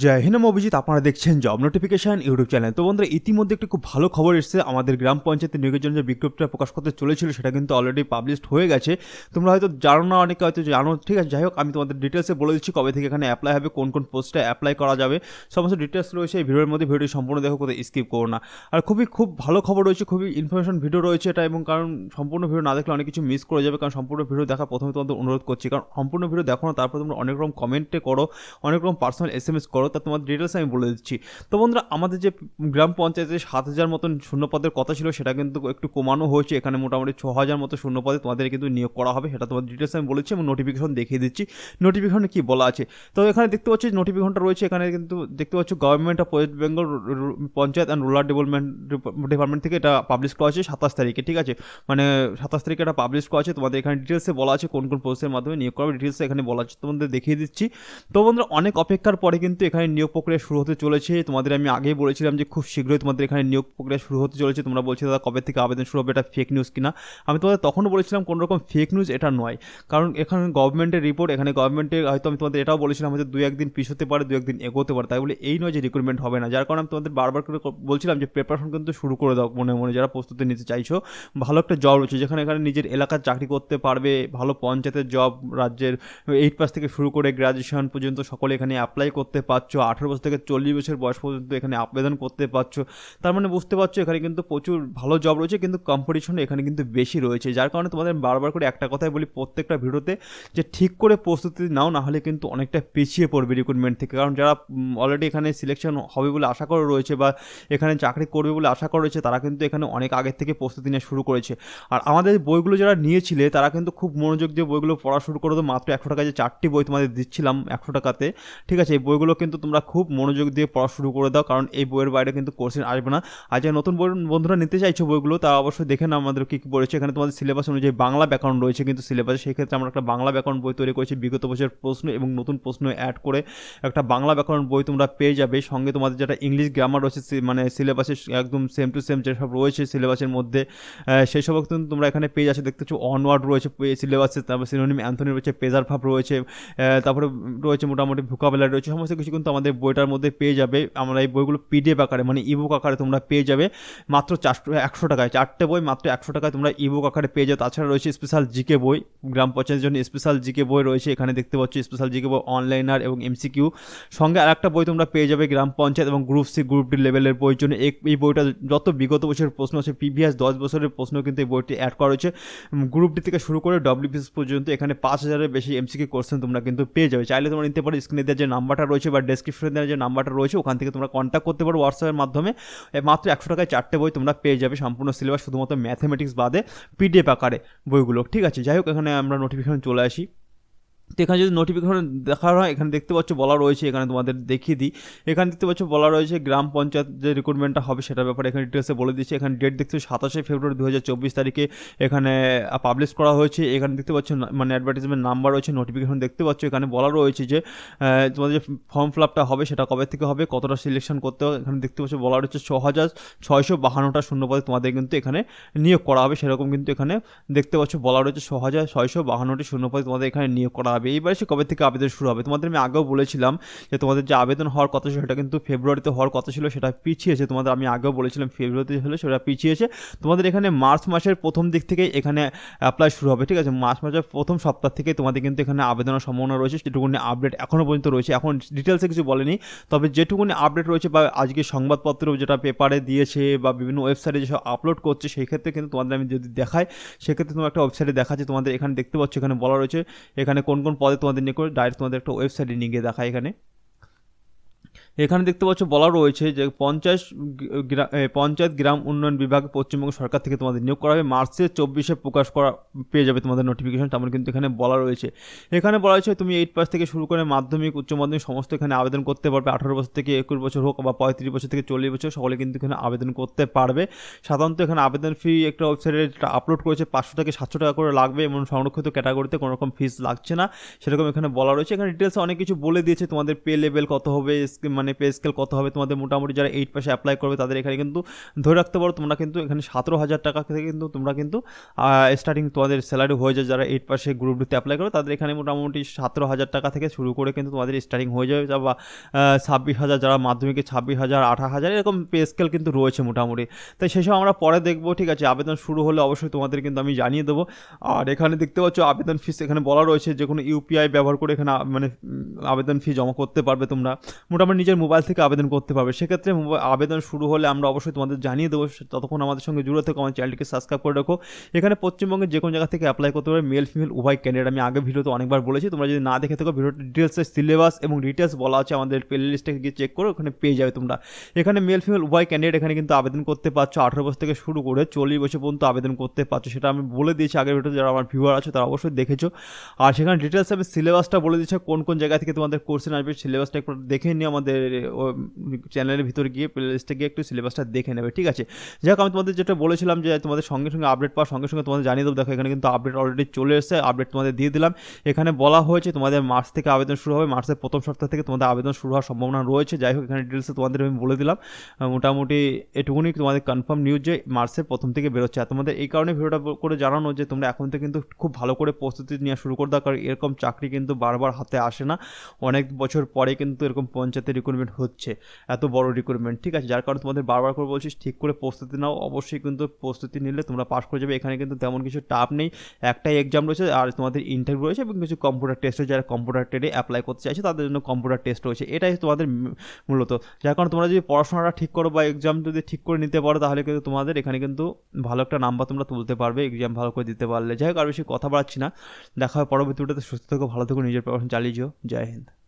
জয় হিন্দ অভিজিৎ, আপনারা দেখছেন job notification YouTube channel. তো বন্ধুরা, ইতিমধ্যে একটি খুব ভালো খবর এসেছে। আমাদের গ্রাম পঞ্চায়েতের নিয়োগের জন্য যে বিজ্ঞপ্তিটা প্রকাশ করতে চলেছিল, সেটা কিন্তু অলরেডি পাবলিশড হয়ে গেছে। তোমরা হয়তো জানো না, অনেকে হয়তো জানো। ঠিক আছে, যাই হোক, আমি তোমাদের ডিটেলসে বলে দিচ্ছি কবে থেকে এখানে অ্যাপ্লাই হবে, কোন কোন পোস্টে অ্যাপ্লাই করা যাবে। সমস্ত ডিটেলস রয়েছে এই ভিডিওর মধ্যে। ভিডিওটি সম্পূর্ণ দেখো, কোথাও স্কিপ করো না। আর খুবই, খুব ভালো খবর রয়েছে, খুবই ইনফরমেশন ভিডিও রয়েছে এটা, এবং কারণ সম্পূর্ণ ভিডিও না দেখলে অনেক কিছু মিস করে যাবে, কারণ সম্পূর্ণ ভিডিও দেখা প্রথমে তোমাদের অনুরোধ করছি। কারণ সম্পূর্ণ ভিডিও দেখো না, তারপর তোমরা অনেক রকম কমেন্টে করো, অনেক রকম পার্সোনাল এস এম এস করো। তা তোমার ডিটেলস আমি বলে দিচ্ছি। তো বন্ধুরা, আমাদের যে গ্রাম পঞ্চায়েতে সাত হাজার মতন শূন্যপদের কথা ছিল, সেটা কিন্তু একটু কমানো হয়েছে। এখানে মোটামুটি ছ হাজার মতো শূন্যপদে তোমাদের কিন্তু নিয়োগ করা হবে, সেটা তোমার ডিটেলস আমি বলেছি, এবং নোটিফিকেশন দেখিয়ে দিচ্ছি। নোটিফিকেশনে কী বলা আছে? তো এখানে দেখতে পাচ্ছি নোটিফিকেশনটা রয়েছে, এখানে কিন্তু দেখতে পাচ্ছ government of West Bengal panchayat and rural development department থেকে এটা পাবলিশ করা আছে সাতাশ তারিখে, ঠিক আছে? মানে সাতাশ তারিখে এটা পাবলিশ করা আছে তোমাদের এখানে ডিটেলসে বলা আছে কোন কোন পোস্টের মাধ্যমে নিয়োগ করা হবে ডিটেলসে এখানে বলা আছে, তোমাদের দেখিয়ে দিচ্ছি। তো বন্ধুরা, অনেক অপেক্ষার পরে কিন্তু এখানে নিয়োগ প্রক্রিয়া শুরু হতে চলেছে। তোমাদের আমি আগেই বলেছিলাম যে খুব শীঘ্রই তোমাদের এখানে নিয়োগ প্রক্রিয়া শুরু হতে চলেছে। তোমরা বলছো, দাদা, কবে থেকে আবেদন শুরু হবে? এটা ফেক নিউজ কিনা? আমি তোমাদের তখনও বলেছিলাম, কোনো রকম ফেক নিউজ এটা নয়। কারণ এখানে গভর্নমেন্টের রিপোর্ট এখানে গভর্নমেন্টের হয়তো আমি তোমাদের এটাও বলেছিলাম, হয়তো দু একদিন পিছ হতে পারে দু একদিন এগোতে পারে। তাই বলে এই নয় যে রিক্রুটমেন্ট হবে না। যার কারণে আমি তোমাদের বারবার করে বলছিলাম যে প্রিপারেশন কিন্তু শুরু করে দাও মনে মনে, যারা প্রস্তুতি নিতে চাইছো। ভালো একটা জব রয়েছে, যেখানে এখানে নিজের এলাকার চাকরি করতে পারবে, ভালো পঞ্চায়েতের জব রাজ্যের এইট পাস থেকে শুরু করে গ্রাজুয়েশন পর্যন্ত সকলে এখানে অ্যাপ্লাই করতে পারছ আঠেরো বছর থেকে চল্লিশ বছর বয়স পর্যন্ত এখানে আবেদন করতে পারছ তার মানে বুঝতে পারছ, এখানে কিন্তু প্রচুর ভালো জব রয়েছে, কিন্তু কম্পিটিশন এখানে কিন্তু বেশি রয়েছে। যার কারণে তোমাদের বারবার করে একটা কথাই বলি প্রত্যেকটা ভিডিওতে, যে ঠিক করে প্রস্তুতি নাও, না হলে কিন্তু অনেকটা পিছিয়ে পড়বে রিক্রুটমেন্ট থেকে। কারণ যারা অলরেডি এখানে সিলেকশন হবে বলে আশা করে রয়েছে বা এখানে চাকরি করবে বলে আশা করে রয়েছে, তারা কিন্তু এখানে অনেক আগের থেকে প্রস্তুতি নেওয়া শুরু করেছে। আর আমাদের বইগুলো যারা নিয়েছিলে, তারা কিন্তু খুব মনোযোগ দিয়ে বইগুলো পড়া শুরু করে তো মাত্র একশো টাকা যে চারটি বই তোমাদের দিচ্ছিলাম একশো টাকাতে, ঠিক আছে? এই বইগুলো কিন্তু তোমরা খুব মনোযোগ দিয়ে পড়া শুরু করে দাও, কারণ এই বইয়ের বাইরে কিন্তু কোর্সেন আসবে না। আর যে নতুন বই বন্ধুরা নিতে চাইছো বইগুলো তা অবশ্যই দেখে না আমাদের কী কী পড়েছে এখানে তোমাদের সিলেবাস অনুযায়ী বাংলা ব্যাকরণ রয়েছে কিন্তু সিলেবাসে সেক্ষেত্রে আমরা একটা বাংলা ব্যাকরণ বই তৈরি করেছি। বিগত বছরের প্রশ্ন এবং নতুন প্রশ্ন অ্যাড করে একটা বাংলা ব্যাকরণ বই তোমরা পেয়ে যাবে। সঙ্গে তোমাদের যেটা ইংলিশ গ্রামার রয়েছে মানে সিলেবাসে একদম সেম টু সেম যেসব রয়েছে সিলেবাসের মধ্যে সেই সব কিন্তু তোমরা এখানে পেয়ে যাচ্ছে। দেখতে পাচ্ছ অনওয়ার্ড রয়েছে সিলেবাসে তারপর সিনোনিম অ্যান্থনি রয়েছে পেজার ভাব রয়েছে তারপরে রয়েছে মোটামুটি ভোকাবেলার রয়েছে, সমস্ত কিছু কিন্তু আমাদের বইটার মধ্যে পেয়ে যাবে। আমরা এই বইগুলো পিডিএফ আকারে মানে ইবুক আকারে তোমরা পেয়ে যাবে। মাত্র চারশো, একশো টাকায়, চারটে বই মাত্র একশো টাকায় তোমরা ইবুক আকারে পেয়ে যাও। তাছাড়া রয়েছে স্পেশাল জিকে বই, গ্রাম পঞ্চায়েতের জন্য স্পেশাল জিকে বই রয়েছে। এখানে দেখতে পাচ্ছ স্পেশাল জিকে বই অনলাইনার এবং এমসিকিউ সঙ্গে আর একটা বই তোমরা পেয়ে যাবে গ্রাম পঞ্চায়েত এবং গ্রুপ সি গ্রুপ ডি লেভেলের বইয়ের জন্য। এই বইটা যত বিগত বছরের প্রশ্ন আছে পিভিএস দশ বছরের প্রশ্ন কিন্তু এই বইটি অ্যাড করা রয়েছে। গ্রুপ ডি থেকে শুরু করে ডব্লিউপিএস পর্যন্ত এখানে পাঁচ হাজারের বেশি এমসিকিউ কোশ্চেন তোমরা কিন্তু পেয়ে যাবে। চাইলে তোমরা নিতে পারো। স্ক্রিনে দেওয়ার যে নাম্বারটা রয়েছে বা ডেসক্রিপশনে যে নাম্বারটা রয়েছে, ওখান থেকে তোমরা কন্ট্যাক্ট করতে পারো হোয়াটসঅ্যাপের মাধ্যমে। মাত্র একশো টাকায় চারটে বই তোমরা পেয়ে যাবে সম্পূর্ণ সিলেবাস শুধুমাত্র ম্যাথামেটিক্স বাদে পিডিএফ আকারে বইগুলো। ঠিক আছে? যাই হোক, এখানে আমরা নোটিফিকেশন চলে আসি। তো এখানে যদি নোটিফিকেশন দেখা হয়, এখানে দেখতে পাচ্ছ বলা রয়েছে, এখানে তোমাদের দেখিয়ে দিই। এখানে দেখতে পাচ্ছ বলা রয়েছে গ্রাম পঞ্চায়েত যে রিক্রুটমেন্টটা হবে সেটার ব্যাপারে এখানে ডিটেলসে বলে দিচ্ছে এখানে ডেট দেখতে সাতাশে ফেব্রুয়ারি দু হাজার চব্বিশ তারিখে এখানে পাবলিশ করা হয়েছে। এখানে দেখতে পাচ্ছ মানে অ্যাডভার্টিজমেন্ট নাম্বার রয়েছে নোটিফিকেশন দেখতে পাচ্ছ। এখানে বলা রয়েছে যে তোমাদের যে ফর্ম ফিল হবে সেটা কবে থেকে হবে, কতটা সিলেকশন করতে হবে, এখানে দেখতে পাচ্ছ বলা রয়েছে ছ হাজার ছয়শো বাহান্নটা শূন্যপদে তোমাদের কিন্তু এখানে নিয়োগ করা হবে। সেরকম কিন্তু এখানে দেখতে পাচ্ছ বলা রয়েছে ছ হাজার ছয়শো বাহান্নটি শূন্যপদে তোমাদের এখানে নিয়োগ করা হবে। এইবার সে কবে থেকে আবেদন শুরু হবে? তোমাদের আমি আগেও বলেছিলাম যে তোমাদের যে আবেদন হওয়ার কথা ছিল সেটা কিন্তু ফেব্রুয়ারিতে হওয়ার কথা ছিল, সেটা পিছিয়েছে। তোমাদের আমি আগেও বলেছিলাম ফেব্রুয়ারিতে হলে সেটা পিছিয়েছে। তোমাদের এখানে মার্চ মাসের প্রথম দিক থেকে এখানে অ্যাপ্লাই শুরু হবে, ঠিক আছে? মার্চ মাসের প্রথম সপ্তাহ থেকে তোমাদের কিন্তু এখানে আবেদনের সম্ভাবনা রয়েছে, যেটুকুনি আপডেট এখনও পর্যন্ত রয়েছে। এখন ডিটেলসে কিছু বলেনি, তবে যেটুকুনি আপডেট রয়েছে বা আজকে সংবাদপত্র যেটা পেপারে দিয়েছে বা বিভিন্ন ওয়েবসাইটে যেসব আপলোড করছে, সেই ক্ষেত্রে কিন্তু তোমাদের আমি যদি দেখাই, সেক্ষেত্রে তোমার একটা ওয়েবসাইটে দেখাচ্ছে, তোমাদের এখানে দেখতে পাচ্ছ, এখানে বলা রয়েছে এখানে কোন কোন পদে তোমাদের নিয়ে করে ডাইরেক্ট তোমাদের একটা ওয়েবসাইটে নিয়ে গিয়ে দেখায় এখানে। এখানে দেখতে পাচ্ছ বলা রয়েছে যে পঞ্চায়েত পঞ্চায়েত গ্রাম উন্নয়ন বিভাগ পশ্চিমবঙ্গ সরকার থেকে তোমাদের নিয়োগ করা হবে। মার্চের চব্বিশে প্রকাশ করা, পেয়ে যাবে তোমাদের নোটিফিকেশন তেমন কিন্তু এখানে বলা রয়েছে। এখানে বলা হয়েছে তুমি এইট পাস থেকে শুরু করে মাধ্যমিক, উচ্চ মাধ্যমিক সমস্ত এখানে আবেদন করতে পারবে। আঠারো বছর থেকে একুশ বছর হোক বা পঁয়ত্রিশ বছর থেকে চল্লিশ বছর সকলে কিন্তু এখানে আবেদন করতে পারবে। সাধারণত এখানে আবেদন ফি একটা ওয়েবসাইটে আপলোড করেছে পাঁচশো থেকে সাতশো টাকা করে লাগবে এবং সংরক্ষিত ক্যাটাগরিতে কোনো রকম ফিস লাগছে না। সেরকম এখানে বলা রয়েছে। এখানে ডিটেলসে অনেক কিছু বলে দিয়েছে। তোমাদের পে লেভেল কত হবে মানে পে স্কেল কত হবে? তোমাদের মোটামুটি যারা এইট পাশে অ্যাপ্লাই করবে, তাদের এখানে কিন্তু ধরে রাখতে পারো, তোমরা কিন্তু এখানে সতেরো হাজার টাকা থেকে কিন্তু তোমরা কিন্তু স্টার্টিং তোমাদের স্যালারি হয়ে যায় যারা এইট পাশে গ্রুপ ডিতে অ্যাপ্লাই করো তাদের এখানে মোটামুটি সতেরো হাজার টাকা থেকে শুরু করে কিন্তু তোমাদের স্টার্টিং হয়ে যাবে, বা ছাব্বিশ হাজার যারা মাধ্যমিকে ছাব্বিশ হাজার, আঠাশ হাজার, এরকম পে স্কেল কিন্তু রয়েছে মোটামুটি। তাই সেসব আমরা পরে দেখব, ঠিক আছে? আবেদন শুরু হলে অবশ্যই তোমাদের কিন্তু আমি জানিয়ে দেবো। আর এখানে দেখতে পাচ্ছ, আবেদন ফিস এখানে বলা রয়েছে যে কোনো ইউপিআই ব্যবহার করে এখানে মানে আবেদন ফি জমা করতে পারবে তোমরা। মোটামুটি নিজের মোবাইল থেকে আবেদন করতে পারবে। সেক্ষেত্রে আবেদন শুরু হলে আমরা অবশ্যই তোমাদের জানিয়ে দেবো। ততক্ষণ আমাদের সঙ্গে জুড়ে থেকো, আমার চ্যানেলটিকে সাবস্ক্রাইব করে রাখো। এখানে পশ্চিমবঙ্গের যে কোনো জায়গা থেকে অ্যাপ্লাই করতে পারবে মেল ফিমেল উভয় ক্যান্ডিডেট আমি আগে ভিডিওতে অনেকবার বলেছি, তোমরা যদি না দেখে থাকো, ভিডিওর ডিটেলসের সিলেবাস এবং ডিটেলস বলা আছে আমাদের প্লে লিস্টে গিয়ে চেক করো, ওখানে পেয়ে যাবে তোমরা। এখানে মেল ফিমেল উভয় ক্যান্ডিডেট এখানে কিন্তু আবেদন করতে পারছ। আঠারো বছর থেকে শুরু করে চল্লিশ বছর পর্যন্ত আবেদন করতে পারছ। সেটা আমি বলে দিয়েছি আগের ভিডিওতে, যারা আমার ভিউয়ার আছে, তারা অবশ্যই দেখেছ। আর সেখানে ডিটেলস আমি সিলেবাসটা বলে দিচ্ছে কোন কোন জায়গা থেকে তোমাদের কোর্সেন আসবে সিলেবাসটা একটু দেখে নিয়ে আমাদের চ্যানেলের ভিতরে গিয়ে প্লে লিস্টে গিয়ে একটু সিলেবাসটা দেখে নেবে, ঠিক আছে? যাক, আমি তোমাদের যেটা বলেছিলাম যে তোমাদের সঙ্গে সঙ্গে আপডেট পাওয়ার সঙ্গে সঙ্গে তোমাদের জানিয়ে দেবো। দেখো, এখানে কিন্তু আপডেট অলরেডি চলে এসেছে আপডেট তোমাদের দিয়ে দিলাম। এখানে বলা হয়েছে তোমাদের মার্চ থেকে আবেদন শুরু হবে, মার্চের প্রথম সপ্তাহ থেকে তোমাদের আবেদন শুরু হওয়ার সম্ভাবনা রয়েছে। যাই হোক, এখানে ডিটেলসে তোমাদের আমি বলে দিলাম। মোটামুটি এটুকুনি তোমাদের কনফার্ম নিউজ যে মার্চের প্রথম থেকে বেরোচ্ছে। আর তোমাদের এই কারণে ভিডিওটা করে জানানো যে তোমরা এখন থেকে কিন্তু খুব ভালো করে প্রস্তুতি নেওয়া শুরু করে দাও, কারণ এরকম চাকরি কিন্তু বারবার হাতে আসে না। অনেক বছর পরে কিন্তু এরকম পঞ্চায়েতের রিক্রুটমেন্ট হচ্ছে, এত বড় রিক্রুটমেন্ট ঠিক আছে? যার কারণে তোমাদের বারবার করে বলছিস ঠিক করে প্রস্তুতি নাও। অবশ্যই কিন্তু প্রস্তুতি নিলে তোমরা পাস করে যাবে। এখানে কিন্তু তেমন কিছু টাপ নেই। একটাই এক্সাম রয়েছে, আর তোমাদের ইন্টারভিউ রয়েছে এবং কিছু কম্পিউটার টেস্ট যারা কম্পিউটার ট্রেডে অ্যাপ্লাই করতে চাইছে, তাদের জন্য কম্পিউটার টেস্ট রয়েছে। এটাই তোমাদের মূলত। যার কারণে তোমরা যদি পড়াশোনাটা ঠিক করো বা এক্সাম যদি ঠিক করে নিতে পারো, তাহলে কিন্তু তোমাদের এখানে কিন্তু ভালো একটা নাম্বার তোমরা তুলতে পারবে। এক্সাম ভালো করে দিতে পারলে। যাই হোক, আর বেশি কথা বাড়াচ্ছি না। দেখা হয় পরবর্তী ভিডিওতে সুস্থ থেকো, ভালো থেকো, নিজের পড়াশোনা চালিয়ে যেও। জয় হিন্দ।